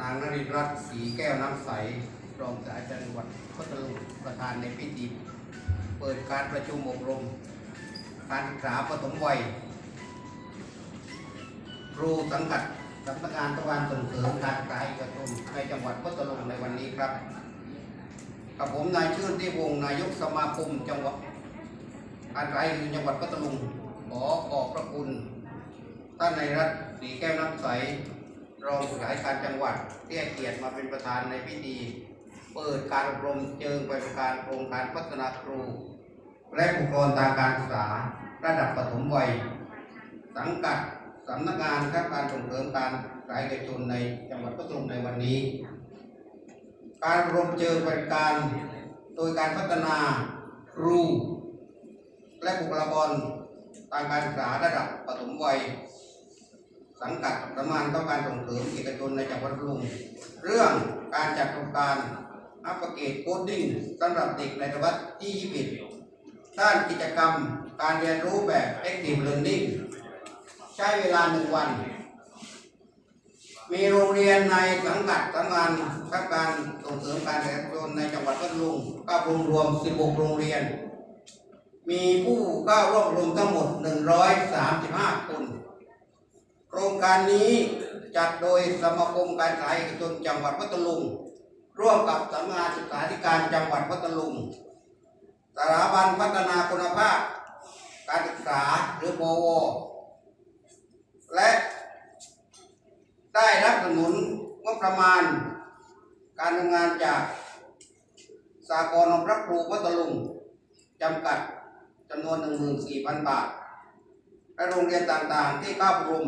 นางนรินรัตน์ศรีแก้วน้ำใส รองศาสตราจารย์จังหวัดพัทลุงประธานในพิธี เปิดการประชุมอบรม การศึกษาปฐมวัย ครูสังกัดสำนักงานตะวันส่งเสริมการศึกษาเอกชนในจังหวัดพัทลุงในวันนี้ครับ กับผมนายชื่นที่วงนายกสมาคมจังหวัดการศึกษาเอกชนจังหวัดพัทลุงขอขอบพระคุณท่านนายรัฐศรีแก้วน้ำใส รองผู้สายการจังหวัดที่ให้เกียรติมาเป็นประธานในพิธี เปิดการอบรมเชิงปฏิบัติการโครงการพัฒนาครู และบุคลากรทางการศึกษาระดับปฐมวัย สังกัดสำนักงานข้าการส่งเสริมการสายเอกชนในจังหวัดพัทลุงในวันนี้ การอบรมเชิงปฏิบัติการโดยการพัฒนาครู และบุคลากรทางการศึกษาระดับปฐมวัย สังกัดสำนักงานต้องการส่งเสริมเอกชนในจังหวัดพัทลุงเรื่องการจัดโครงการอัปเกรดโคดดิ้งสำหรับเด็กในศตวรรษที่21ด้านกิจกรรมการเรียนรู้แบบ Active Learning ใช้เวลาหนึ่งวัน มีโรงเรียนในสังกัดสำนักงานข้าการส่งเสริมการเรียนรู้ในจังหวัดพัทลุงก็รวมรวม 16 โรงเรียน มีผู้เข้าร่วมรวมทั้งหมด 135 คน โครงการนี้จัดโดยสมาคมการขายเอกชนจังหวัดพัทลุง ร่วมกับสำนักงานศึกษาธิการจังหวัดพัทลุงสถาบันพัฒนาคุณภาพ การศึกษาหรือปวและได้รับสนุนงบประมาณ การทำงานจากสากลพระครูพัทลุงจำกัดจำนวน 14,000 บาทและโรงเรียนต่างๆ ที่เข้าร่ว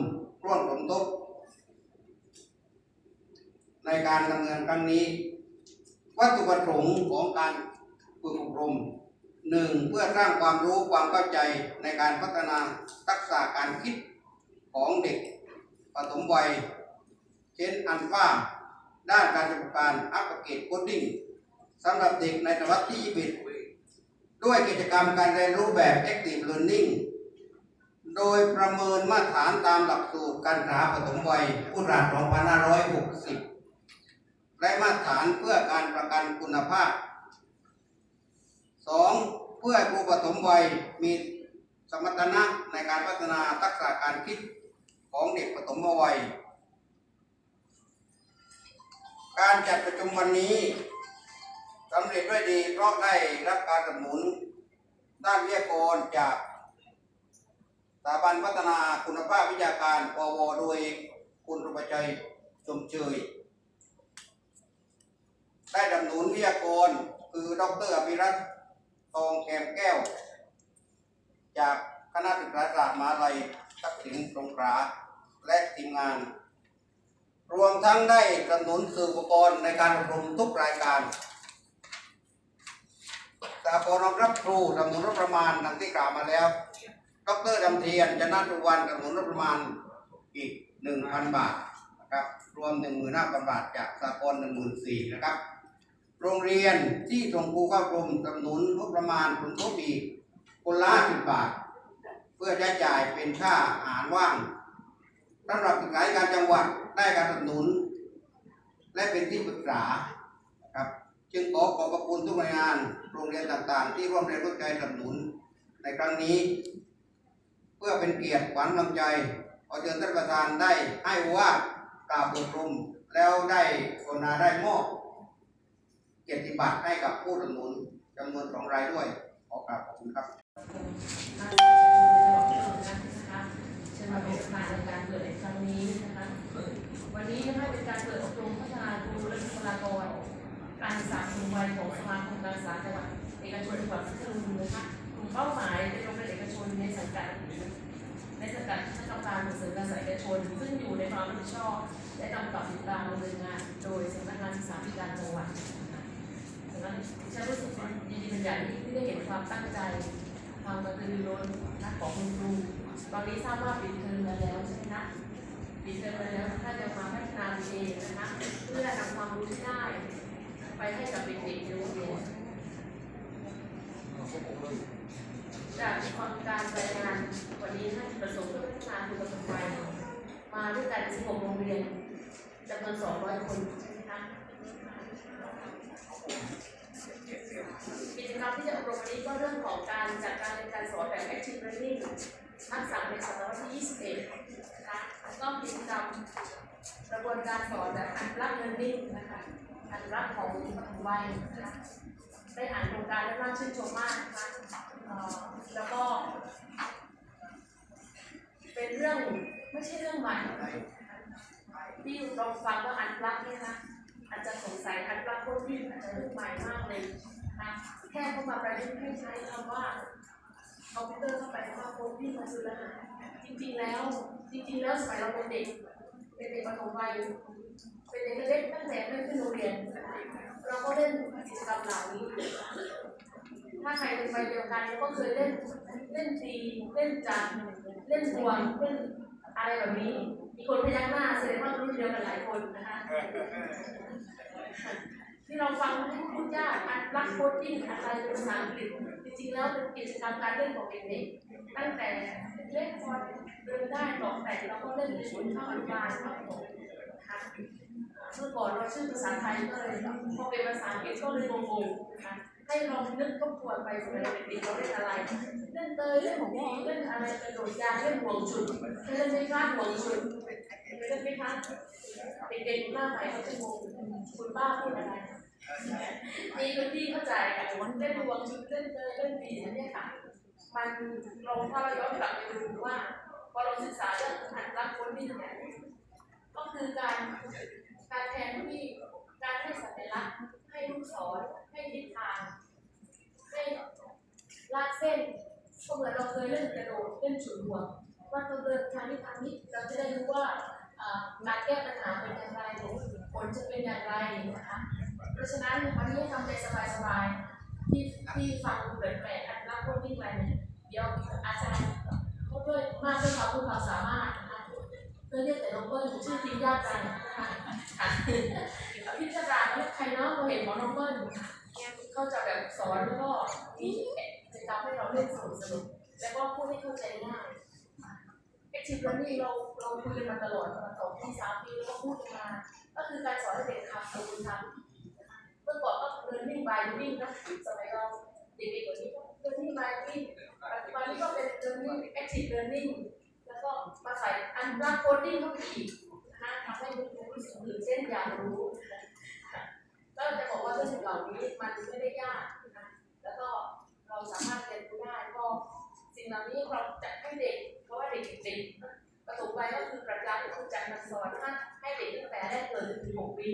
มร่วมสมทบในการดำเนินครั้งนี้ วัตถุประสงค์ของการฝึกอบรมหนึ่งเพื่อสร้างความรู้ความเข้าใจในการพัฒนาทักษะการคิดของเด็กปฐมวัยเช่นอันว่าด้านการจัดการอัปเกรดโคดดิ้งสำหรับเด็กในศตวรรษที่ 21 ด้วยกิจกรรมการเรียนรู้แบบ Active Learning โดยประเมินมาตรฐานตามหลักสูตรการศึกษาปฐมวัยพุทธศักราช2560 และมาตรฐานเพื่อการประกันคุณภาพ 2. เพื่อให้ปฐมวัยมีสมรรถนะในการพัฒนาทักษะการคิดของเด็กปฐมวัย การจัดประชุมวันนี้สำเร็จด้วยดีเพราะได้รับการสนับสนุนด้านวิทยากรจาก ถาบันพัฒนาคุณภาพวิทยาการปวโดยคุณรุปชัยชมเชย ได้ดำหนุนวิทยากร คือดรอภิรัตน์ทองแคมแก้ว จากคณะศึกษาศาสตร์มหาลัยทักษิณสงขลาและทีมงาน รวมทั้งได้สนับสนุนสื่ออุปกรณ์ในการอบรมทุกรายการสากลรับครูสนับสนุนงบประมาณดังที่กล่าวมาแล้ว ดรดำเทียนจะนัทุวันสนับสนุนงบประมาณอีก1,000บาทนะครับรวม15,000บาท จากสากล14,000นะครับ โรงเรียนที่ส่งครูเข้ากรมสนับสนุนงบประมาณสมทบอีกคนละ10บาท เพื่อใช้จ่ายเป็นค่าอาหารว่างสำหรับศึกษาธิการจังหวัดได้การสนับสนุน และเป็นที่ปรึกษาครับจึงขอขอบพระคุณทุกหน่วยงานโรงเรียนต่างๆ ที่ร่วมแรงร่วมใจสนับสนุนในครั้งนี้ พื่อเป็นเกียรติขวัญกำลังใจขอเชิญท่านประธานได้ให้โอว่ากล่าวอบรมแล้วได้กรุณาได้มอบเกียรติบัตรให้กับผู้สนับสนุนจำนวนสองรายด้วยขอกราบขอบคุณครับเชิญมาเป็นประธานในการเปิดในครั้งนี้นะคะ วันนี้นะคะเป็นการเปิดอบรมพัฒนาครูและบุคลากรการศึกษาสูงวัยของสมาคมการศึกษาจังหวัดเอกชนจังหวัดพัทลุงนะคะ เป้าหมายเป็นโรงเรียนเอกชนในสังกัดในสังกัดคณะกรรมการส่งเสริมการศึกษาเอกชน ซึ่งอยู่ในความรับผิดชอบ และกำกับติดตามดำเนินงาน โดยสำนักงานศึกษาธิการจังหวัดนะคะดังนั้นฉันรู้สึกยินดีเป็นอย่างยิ่งที่ได้เห็นความตั้งใจความกระตือรือร้นนะของคุณครูตอนนี้ทราบว่าปิดเทอมมาแล้วใช่ไหมนะปิดเทอมมาแล้วถ้าจะมาพัฒนาตัวเองนะคะเพื่อนำความรู้ที่ได้ ไปให้กับเด็กๆในโรงเรียน จากความการรายงานวันนี้ท่านประสงค์เพื่อพัฒนาคุณสมบัติมาด้วยกัน 16 โรงเรียนจำนวน 200 คนนะคะกิจกรรมที่จะอบรมวันนี้ก็เรื่องของการจัดการเรียนการสอนแบบ active learning ทักษะในศตวรรษที่ 21 นะคะก็กิจกรรมกระบวนการสอนแบบอันรัก learning นะคะอันรักของวัยนะคะ ได้อ่านโครงการแล้วน่าชื่นชมมากนะคะแล้วก็เป็นเรื่องไม่ใช่เรื่องใหม่ที่เราฟังว่าอันปลักเนี่ยนะอาจจะสงสัยอันปลักคตรที่อาจจะเรื่องใหม่มากเลยนะแค่เข้ามาประยุกต์ให้ใช้คำว่าคอมพิวเตอร์เข้าไปว่าโคดดิ้งมาซื้อแล้วจริงๆแล้วจริงๆแล้วสมัยเราเป็นเด็กเป็นเด็กประถมวัยเป็นเด็กเล็กตั้งแต่ไม่ขึ้นโรงเรียน เราก็เล่นกิจกรรมเหล่านี้ ถ้าใครเป็นวัยเดียวกันก็เคยเล่นเล่นตีเล่นจันเล่นพวงเล่นอะไรแบบนี้ มีคนพยักหน้าแสดงว่ารุ่นเดียวกันหลายคนนะคะที่เราฟังพูดยากอันรักโคดดิ้งอะไรเป็นภาษาอังกฤษจริงๆแล้วเป็นกิจกรรมการเล่นของเด็กๆตั้งแต่เล็กพอเดินได้ตอกแต่งเราก็เล่นในชุดข้าวอันบานข้าวผงนะคะ มื่อก่อนเราชื่อภาษาไทยก็เลยพอเป็นภาษาอังกฤษก็เลยงงๆนะคะให้ลองนึกทบทวนไปสมัยเด็กๆเราเล่นอะไรเล่นเตยเล่นของเล่นอะไรกระโดดยางเล่นห่วงฉุดเล่นไหมคะห่วงฉุดเล่นไหมคะเด็กๆหน้าใหม่เขาจะงงคุณป้าพูดอะไรมีคนที่เข้าใจค่ะเล่นห่วงฉุดเล่นเตยเล่นปีนเนี่ยค่ะ มันเราถ้าเราย้อนกลับไปดูว่าพอเราศึกษาเรื่องอันรักคนที่เนี่ก็คือการ การแทนที่การให้สัญลักษณ์ให้ลูกศรให้ทิศทางให้ลากเส้นก็เหมือนเราเคยเล่นกระโดดเล่นฉุดหัวว่าเราเดินทางนี้ทางนี้เราจะได้รู้ว่าอ่าการแก้ปัญหาเป็นอย่างไรผลจะเป็นอย่างไรนะคะเพราะฉะนั้นวันนี้ทำใจสบายๆที่ที่ฟังแปลกๆอันรับพวกวิ่งไรเนี่ยเดี๋ยวอาจารย์เขาด้วยมากด้วยความรู้ความสามารถ เพื่อเรียกแต่น้องเปิ้ลชื่อจริงยากจังค่ะพิจารณาเรียกใครเนาะเราเห็นหมอน้องเปิ้ลเขาจะแบบสอนแล้วก็มีกิจกรรมให้เราเล่นสนุกสนุกแล้วก็พูดให้เข้าใจง่าย Active Learning เราเราคุยกันมาตลอดมาสองปีสามปีแล้วก็พูดมา ก็คือการสอนให้เด็กทำลงมือทำเมื่อก่อนก็ Learning by doing นะสมัยเราเด็กๆกว่านี้ก็ Learning by doing ปัจจุบันนี้ก็เป็น Learning Active Learning แแล้วก็มาใส่อันรักโคดดิ้งเข้าไปอีกนะคะทำให้รู้รู้สึกตื่นเต้นอยากรู้ก็จะบอกว่าเรื่องเหล่านี้มันไม่ได้ยากนะแล้วก็เราสามารถเรียนรู้ได้ก็สิ่งเหล่านี้เราจะให้เด็ก เพราะว่าเด็กเด็กประถมวัยก็คือประจำก็คือจัดมาสอนถ้าให้เด็กตั้งแต่แรกเกิดถึงหกปี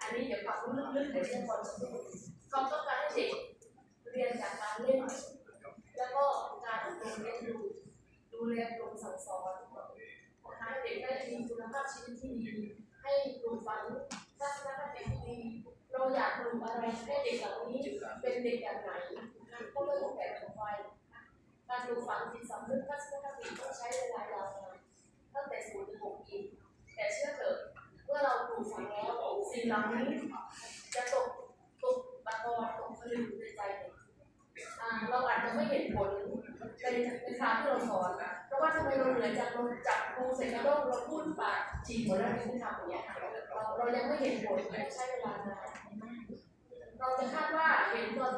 อันนี้เดี๋ยวความรู้ลึกๆในเรื่องความสนุกเขาต้องการให้เด็กเรียนจากการเล่น แล้วก็การอบรมเรียนรู้ดูแลอบรม สั่งสอนนะคะให้เด็กได้มีคุณภาพชีวิตที่ดีให้ปลูกฝังทัศนคติที่ดีเราอยากปลูกอะไรให้เด็กเหล่านี้เป็นเด็กอย่างไหนก็เรื่องของแบบของวัยการปลูกฝังจิตสำนึกทัศนคติต้องใช้เวลายาวนานตั้งแต่ศูนย์ถึงหกปีแต่เชื่อเถอะเมื่อเราปลูกฝังแล้วสิ่งเหล่านี้จะตกตกตะกอนตกผลึกในใจเด็กเราอาจจะไม่เห็นผลในในทางที่เราสอนเพ ราะว่าทำไมเราเหนื่อยจากเราจับครูเสร็จแล้วเราพูดปากฉีกหมดแล้วที่ทำอย่างเงี้ยเราเรายังไม่เห็นผลไม่ใช้เวลานานเราจะคาดว่าเห็นตอน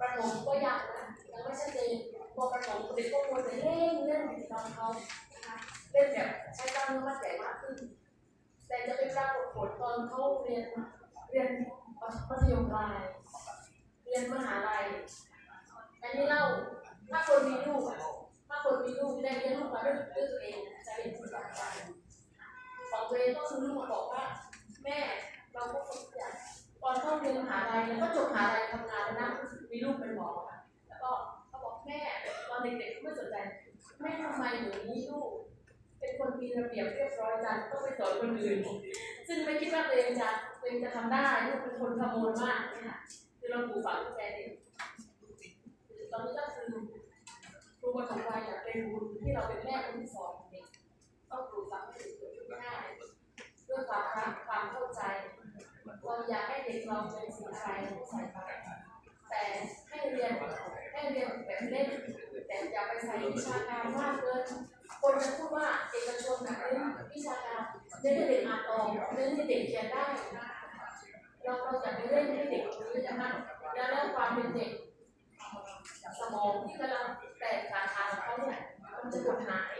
ประถมก็ยังนะยังไม่ชัดเจนพอประถมเด็กก็ควรจะเล่นเล่นกิจกรรมเขานะคะเล่นแบบใช้กล้ามเนื้อมัดใหญ่มากขึ้น แต่จะเป็นปรากฏผลตอนเขาเรียนเรียนมัธยมปลายเรียนมหาลัยอันนี้เล่าถ้าคนมีลูกอะ คนมีลูกได้เลี้ยงลูกมาด้วยด้วยตัวเองจะเห็นผลต่างกันของตัวเองก็คือลูกมาบอกว่า แม่เราก็ฝึกอย่างตอนเข้าเรียนมหาลัยแล้วก็จบมหาลัยทำงานแล้วนะมีลูกเป็นหมอค่ะแล้วก็เขาบอกแม่ตอนเด็กๆเขาไม่สนใจแม่ทำไมหนูนี้ลูก เป็นคนมีระเบียบเรียบร้อยจังต้องไปสอนคนอื่นซึ่งไม่คิดว่าตัวเองจะตัวเองจะทำได้ลูกเป็นคนขโมยมากเนี่ยค่ะคือเราปลูกฝังตั้งแต่เด็กตอนนี้ก็คือ ครูปฐมวัยเนี่ยเป็นบุญที่เราเป็นแม่คนที่สอนเด็กต้องปลูกฝังให้เด็กเกิดขึ้นได้ด้วยความรักความเข้าใจเราอยากให้เด็กเราเป็นสิ่งอะไรใส่ไปแต่ให้เรียนให้เรียนแบบเล่นแต่อย่าไปใส่วิชาการมากเกินคนจะพูดว่าเอกชนแบบเล่นวิชาการเล่นให้เด็กอ่านออกเล่นให้เด็กเขียนได้เราเราจะไปเล่นให้เด็กคนนี้นะคะแล้วเรื่องความเป็นเด็กสมองที่กำลัง แต่กสาขาของเขาเนี่ยมันจะหดหาย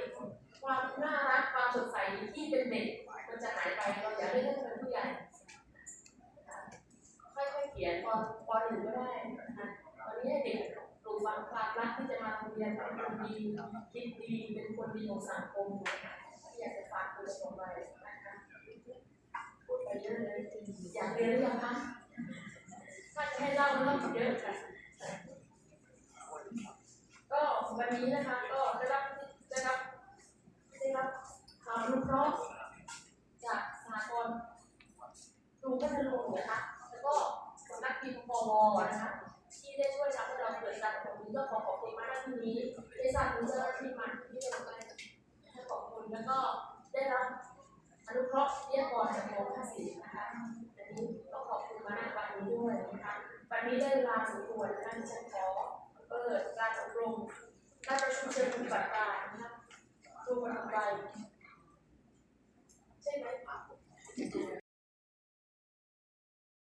ความน่ารักความสดใสที่เป็นเด็กมันจะหายไปเราอย่าเล่นให้เป็นผู้ใหญ่ค่อยๆเขียนพอพอหนึ่งก็ได้นะคะวันนี้ให้เด็กปลูกฝังความรักที่จะมาโรงเรียนเป็นคนดีคิดดีเป็นคนดีของสังคมที่อยากจะฝากคุณชมไว้นะคะพูดไปเยอะเลยอยากเรียนหรือยังคะถ้าจะให้เล่าเรื่องเยอะค่ะ ก็ วันนี้นะคะก็ได้รับได้รับได้รับความอนุเคราะห์จากสหกรณ์ครูพัทลุงนะคะแล้วก็สำนักพิมพ์ปวนะคะที่ได้ช่วยทำให้เราเกิดการอบรมก็ขอขอบคุณมากที่นี้ได้ทรางเจ้าหน้าที่มันที่ได้ให้ขอบคุณแล้วก็ได้รับอนุเคราะห์วิทยากรจากโรงภาษีนะคะอันนี้ต้องขอบคุณมาณวันนี้ด้วยนะคะวันนี้ได้เวลาสมควรนะคะ